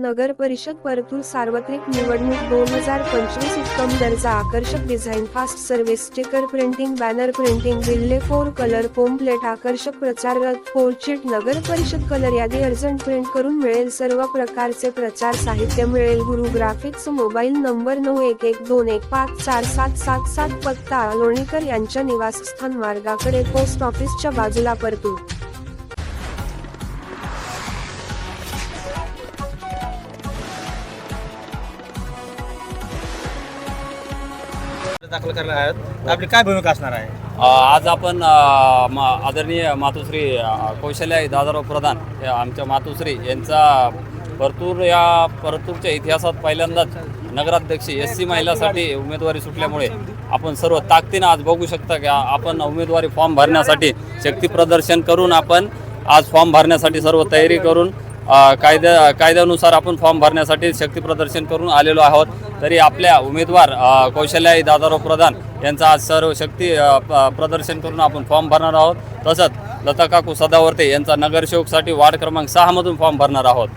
नगर परिषद परतूर सार्वत्रिक निवडणूक दोन हजार पंचवीस उत्तम दर्जा आकर्षक design fast service sticker printing banner printing विल्ले four colour pamphlet आकर्षक प्रचार रथ फोरचिट नगर परिषद कलर यादी अर्जंट प्रिंट करून मिळेल. सर्व प्रकारचे प्रचार साहित्य मिळेल. गुरु ग्राफिक्स मोबाईल नंबर नऊ एक एक दोन एक पाच चार सात सात सात पत्ता लोणीकर यांच्या निवासस्थान मार्गाकडे पोस्ट ऑफिसच्या बाजूला परतूर. दाखल करणार आहोत. आपली काय भूमिका असणार आहे? आज आपण अ, आदरणीय मातोश्री अ, कौशल्या दादाराव प्रधान या आमच्या मातोश्री यांचा परतूर या परतूरच्या इतिहासात पहिल्यांदाच नगराध्यक्ष एस सी महिलासाठी उमेदवारी सुटल्यामुळे आपण सर्व ताकदीनं आज बघू शकता की आ- आपण उमेदवारी फॉर्म भरण्यासाठी शक्ती प्रदर्शन करून आपण आज फॉर्म भरण्यासाठी सर्व तयारी करून अ, कायद्या कायद्यानुसार आपण फॉर्म भरण्यासाठी शक्ती प्रदर्शन करून आलेलो आहोत. तरी आपल्या उमेदवार कौशल्याई दादाराव प्रधान यांचा आज सर्व शक्ती प- प्रदर्शन करून आपण फॉर्म भरणार आहोत. तसंच लता काकू सदावर्ते यांचा नगरसेवकसाठी वार्ड क्रमांक सहामधून फॉर्म भरणार आहोत.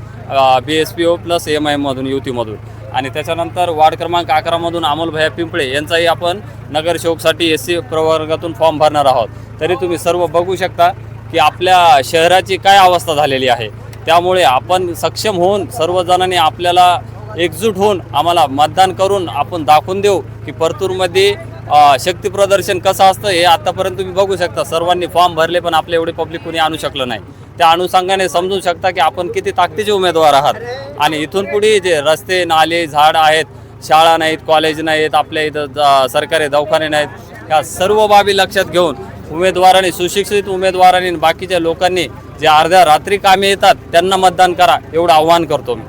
B S P O plus M आयमधून युतीमधून आणि त्याच्यानंतर वार्ड क्रमांक अकरामधून अमोलभया पिंपळे यांचाही आपण नगरसेवकसाठी एस सी प्रवर्गातून फॉर्म भरणार आहोत. तरी तुम्ही सर्व बघू शकता की आपल्या शहराची काय अवस्था झालेली आहे. त्यामुळे आपण सक्षम होऊन सर्वजणांनी आपल्याला एकजूट होऊन आम्हाला मतदान करून आपण दाखवून देऊ की परतूरमध्ये शक्तीप्रदर्शन शक्ती प्रदर्शन कसं असतं हे आतापर्यंत तुम्ही बघू शकता. सर्वांनी फॉर्म भरले पण आपले एवढे पब्लिक कुणी आणू शकलं नाही. त्या अनुषंगाने समजू शकता की आपण किती ताकदीचे उमेदवार आहात. आणि इथून पुढे जे रस्ते नाले झाड आहेत शाळा नाहीत कॉलेज नाहीत आपल्या इथं सरकारी दवाखाने नाहीत या सर्व बाबी लक्षात घेऊन उमेदवारांनी सुशिक्षित उमेदवारांनी आणि बाकीच्या लोकांनी जे अर्ध्या रात्री कामे येतात त्यांना मतदान करा एवढं आव्हान करतो मी.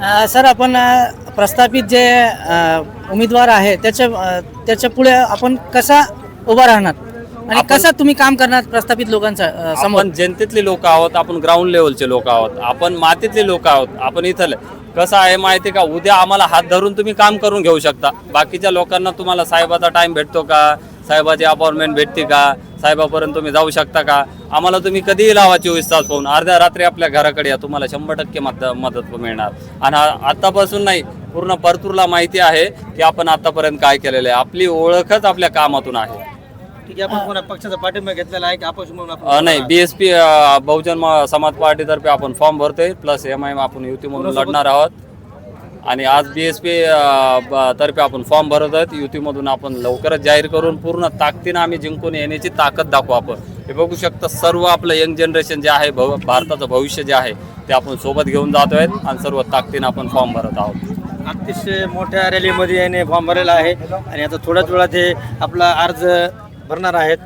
सर आपण प्रस्थापित जे उमेदवार आहे त्याच्या त्याच्या पुढे आपण कसा उभा राहणार? आणि कसा तुम्ही काम करणार प्रस्थापित लोकांचा समोर आपण जनतेतले लोक आहोत आपण ग्राउंड लेवलचे लोक आहोत आपण मातीतले लोक आहोत आपण इथले. कसं आहे माहिती का? उद्या आम्हाला हात धरून तुम्ही काम करून घेऊ शकता. बाकीच्या लोकांना तुम्हाला साहेबाचा टाइम भेटतो का? साहेबाची अपॉइंटमेंट भेटते का? साहेबापर्यंत तुम्ही जाऊ शकता का? आम्हाला तुम्ही कधीही लावा चोवीस तास फोन अर्ध्या रात्री आपल्या घराकडे या तुम्हाला शंभर टक्के मत मदत मिळणार. आणि आतापासून नाही पूर्ण परतूरला माहिती आहे की आपण आतापर्यंत काय केलेलं आहे. आपली ओळखच आपल्या कामातून आहे. ठीक आहे आपण कोणा पक्षाचा पाठिंबा घेतलेला आहे की अपक्ष म्हणून आपण अ, नाही बी एस पी बहुजन समाज पार्टीतर्फे आपण फॉर्म भरतोय प्लस एम आय आपण युतीमधून लढणार आहोत. आणि आज बी एस पी तर्फे आपण फॉर्म भरत आहोत. युतीमधून आपण लवकरच जाहीर करून पूर्ण ताकदीनं आम्ही जिंकून येण्याची ताकद दाखवू आपण. हे बघू शकता सर्व आपलं यंग जनरेशन जे आहे भव भारताचं भविष्य जे आहे ते आपण सोबत घेऊन जातो आहेत आणि सर्व ताकदीनं आपण फॉर्म भरत आहोत. अतिशय मोठ्या रॅलीमध्ये याने फॉर्म भरलेला आहे. आणि आता थोड्याच वेळात हे आपला अर्ज भरणार आहेत.